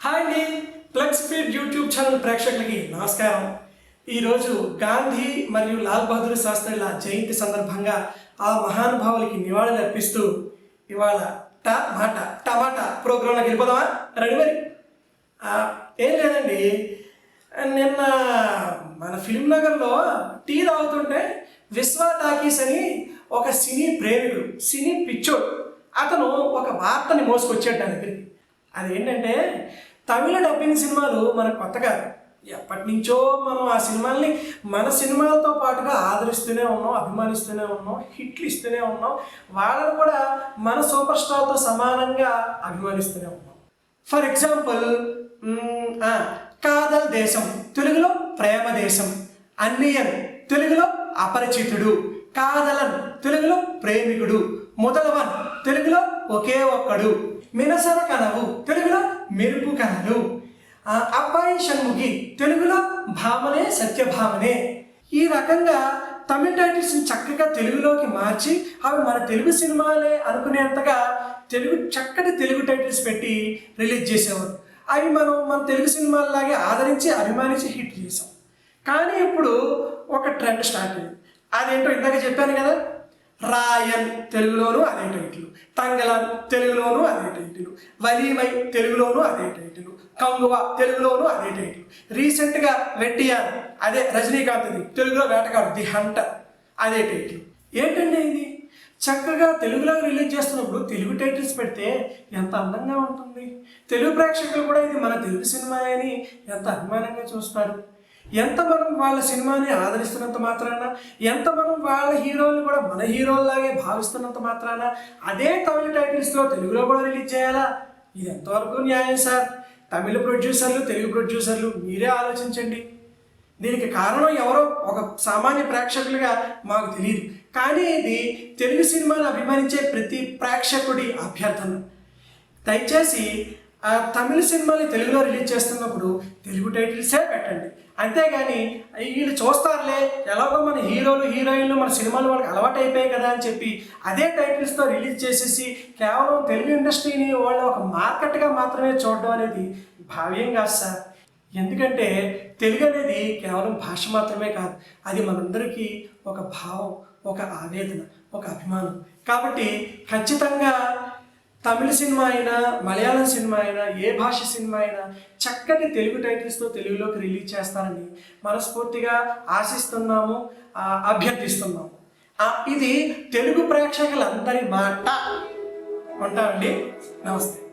Hi అండి plug speed YouTube channel ప్రేక్షకులకి నమస్కారం. ఈరోజు గాంధీ మరియు లాల్ బహదూర్ శాస్త్రిల జయంతి సందర్భంగా ఆ మహానుభావులకి నివాళులు అర్పిస్తూ ఇవాళ టమాటా టమాటా ప్రోగ్రాంలోకి వెళ్ళిపోదామా? రెడీ మరి? ఏం లేదండి. నిన్న మన ఫిల్మ్ నగర్లో టీ తాగుతుంటే విశ్వ టాకీస్ అని ఒక సినీ ప్రేమికుడు సినీ పిచ్చోడు అతను ఒక వార్తని మోసుకొచ్చాడు నా దగ్గరికి. అదేంటంటే తమిళ డబ్బింగ్ సినిమాలు మనకు కొత్త కాదు. ఎప్పటి నుంచో మనం ఆ సినిమాల్ని మన సినిమాలతో పాటుగా ఆదరిస్తూనే ఉన్నాం అభిమానిస్తూనే ఉన్నాం హిట్లు ఇస్తూనే ఉన్నాం. వాళ్ళని కూడా మన సూపర్ స్టార్తో సమానంగా అభిమానిస్తూనే ఉన్నాం. ఫర్ ఎగ్జాంపుల్ కాదల్ దేశం తెలుగులో ప్రేమ దేశం. అన్నియన్ తెలుగులో అపరిచితుడు. కాదలన్ తెలుగులో ప్రేమికుడు. మొదలవన్ తెలుగులో ఒకే ఒక్కడు. మినసర కనవు తెలుగులో మెరుపు కనలు అబ్బాయి షణ్ముఖి తెలుగులో భామనే సత్యభామనే. ఈ రకంగా తమిళ టైటిల్స్ని చక్కగా తెలుగులోకి మార్చి అవి మన తెలుగు సినిమాలే అనుకునేంతగా తెలుగు చక్కటి తెలుగు టైటిల్స్ పెట్టి రిలీజ్ చేసేవారు. అవి మనం మన తెలుగు సినిమాల్లాగే ఆదరించి అభిమానించి హిట్ చేసాం. కానీ ఇప్పుడు ఒక ట్రెండ్ స్టార్ట్ అయింది. అదేంటో ఇందాక చెప్పాను కదా రాయన్ తెలుగులోనూ అదే టైటిల్. తంగలాన్ తెలుగులోనూ అదే టైటిల్. వలీమై తెలుగులోనూ అదే టైటిల్. కంగువ తెలుగులోనూ అదే టైటిల్. రీసెంట్గా వెట్టియాన్ అదే రజనీకాంత్ది తెలుగులో వేటగాడు ది హంటర్ అదే టైటిల్. ఏంటండి ఇది? చక్కగా తెలుగులో రిలీజ్ చేస్తున్నప్పుడు తెలుగు టైటిల్స్ పెడితే ఎంత అందంగా ఉంటుంది. తెలుగు ప్రేక్షకులు కూడా ఇది మన తెలుగు సినిమా అని ఎంత అభిమానంగా చూస్తారు. ఎంత మనం వాళ్ళ సినిమాని ఆదరిస్తున్నంత మాత్రాన ఎంత మనం వాళ్ళ హీరోల్ని కూడా మన హీరోల్లాగే భావిస్తున్నంత మాత్రాన అదే తమిళ టైటిల్స్లో తెలుగులో కూడా రిలీజ్ చేయాలా? ఇది ఎంతవరకు న్యాయం సార్? తమిళ ప్రొడ్యూసర్లు తెలుగు ప్రొడ్యూసర్లు మీరే ఆలోచించండి. దీనికి కారణం ఎవరో ఒక సామాన్య ప్రేక్షకులుగా మాకు తెలియదు. కానీ ఇది తెలుగు సినిమాను అభిమానించే ప్రతి ప్రేక్షకుడి అభ్యర్థన. దయచేసి ఆ తమిళ సినిమాని తెలుగులో రిలీజ్ చేస్తున్నప్పుడు తెలుగు టైటిల్సే పెట్టండి. అంతేగాని వీళ్ళు చూస్తారులే ఎలాగో మన హీరోలు హీరోయిన్లు మన సినిమాలు వాళ్ళకి అలవాటు అయిపోయాయి కదా అని చెప్పి అదే టైటిల్స్తో రిలీజ్ చేసేసి కేవలం తెలుగు ఇండస్ట్రీని వాళ్ళు ఒక మార్కెట్గా మాత్రమే చూడడం అనేది భావ్యం కాదు సార్. ఎందుకంటే తెలుగు అనేది కేవలం భాష మాత్రమే కాదు అది మనందరికీ ఒక భావం ఒక ఆవేదన ఒక అభిమానం. కాబట్టి ఖచ్చితంగా తమిళ సినిమా అయినా మలయాళం సినిమా అయినా ఏ భాష సినిమా అయినా చక్కటి తెలుగు టైటిల్స్తో తెలుగులోకి రిలీజ్ చేస్తారని మనస్ఫూర్తిగా ఆశిస్తున్నాము అభ్యర్థిస్తున్నాము. ఇది తెలుగు ప్రేక్షకులందరి మాట. ఉంటామండి నమస్తే.